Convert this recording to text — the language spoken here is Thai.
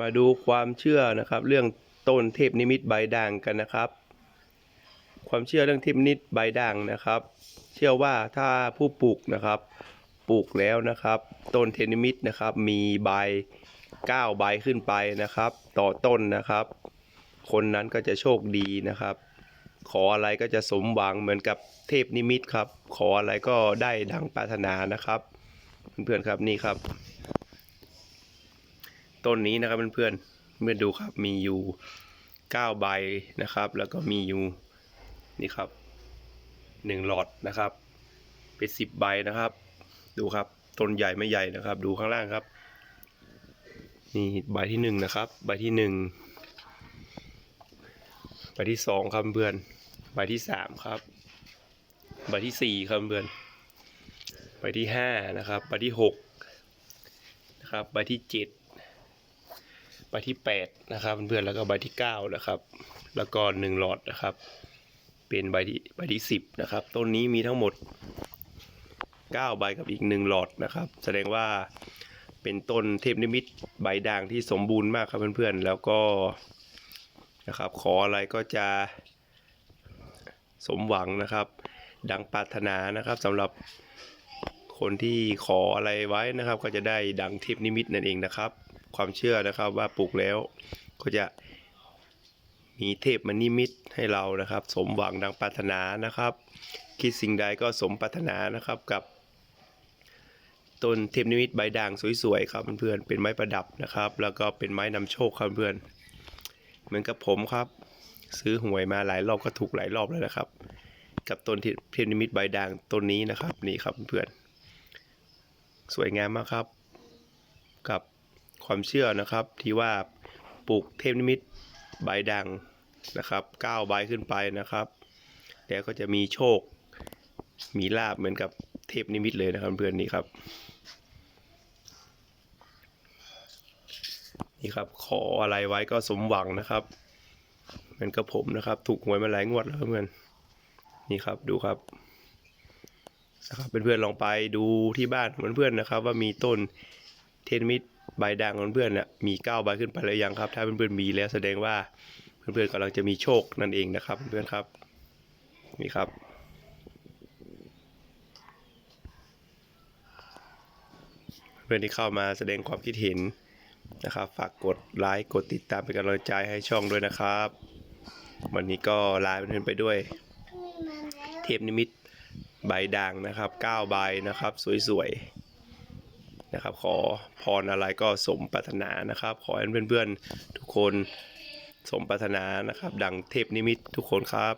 มาดูความเชื่อนะครับ เรื่องต้นเทพนิมิตใบด่างกันนะครับ ความเชื่อเรื่องเทพนิมิตใบด่างนะครับ เชื่อว่าถ้าผู้ปลูกนะครับ ปลูกแล้วนะครับ ต้นเทพนิมิตนะครับ มีใบ9ใบขึ้นไปนะครับ ต่อต้นนะครับ คนนั้นก็จะโชคดีนะครับ ขออะไรก็จะสมหวังเหมือนกับเทพนิมิตครับ ขออะไรก็ได้ดังปรารถนานะครับ เพื่อนๆครับนี่ครับ ต้นนี้นะครับเพื่อนๆเมื่อดูครับมีอยู่9ใบนะครับ แล้วก็มีอยู่นี่ครับ1หลอดนะครับเป็น10ใบนะครับ ดูครับต้นใหญ่ไม่ใหญ่นะครับ ดูข้างล่างครับนี่ใบที่1นะครับ ใบที่1ใบที่2ครับเพื่อนใบที่3ครับ ใบที่4ครับเพื่อนใบที่5นะครับ ใบที่6นะครับ ใบที่7 ใบที่8นะครับเพื่อนๆแล้วก็ใบที่9นะครับ แล้วก็1หลอดนะครับ เป็นใบที่ใบที่10นะครับ ต้นนี้มีทั้งหมด 9 ใบกับอีก 1 หลอดนะครับ แสดงว่าเป็นต้นเทพนิมิตใบด่างที่สมบูรณ์มากครับเพื่อนๆ แล้วก็นะครับ ขออะไรก็จะสมหวังนะครับ ดังปรารถนานะครับสำหรับคนที่ขออะไรไว้นะครับ ก็จะได้ดังเทพนิมิตนั่นเองนะครับ ความเชื่อนะครับ ว่าปลูกแล้วก็จะมีเทพมนิมิตให้เรานะครับ สมหวังดังปรารถนานะครับ คิดสิ่งใดก็สมปรารถนานะครับกับต้นเทพนิมิตใบด่างสวยๆครับเพื่อนๆเป็นไม้ประดับนะครับ แล้วก็เป็นไม้นำโชคครับเพื่อนเหมือนกับผมครับ ซื้อหวยมาหลายรอบก็ถูกหลายรอบแล้วนะครับ กับต้นเทพนิมิตใบด่างต้นนี้นะครับนี่ครับเพื่อนสวยงามมากครับ กับ ความเชื่อนะครับ ที่ว่าปลูกเทพนิมิตใบด่างนะครับ9ใบขึ้นไปนะครับ แล้วก็จะมีโชค มีลาบเหมือนกับเทพนิมิตเลยนะครับเพื่อนนี่ครับ นี่ครับขออะไรไว้ก็สมหวังนะครับเหมือนกับผมนะครับ ถูกหวยมาหลายงวดแล้วเพื่อนนี่ครับดูครับนะครับเพื่อนๆลองไปดูที่บ้านของเพื่อนๆนะครับ ว่ามีต้นเทนมิตร ใบด่างของเพื่อนๆน่ะมีเก้าใบขึ้นไปแล้วยังครับ ถ้าเพื่อนๆมีแล้วแสดงว่าเพื่อนๆกำลังจะมีโชคนั่นเองนะครับ เพื่อนๆครับนี่ครับเพื่อนที่เข้ามาแสดงความคิดเห็นนะครับ ฝากกดไลค์กดติดตามเป็นกำลังใจให้ช่องด้วยนะครับ วันนี้ก็ลาเพื่อนๆไปด้วย เทพนิมิตใบด่างนะครับ9ใบนะครับ สวยๆ นะครับ ขอพรอะไรก็สมปรารถนานะครับ ขอให้เพื่อนๆทุกคนสมปรารถนานะครับ ดังเทพนิมิตทุกคนครับ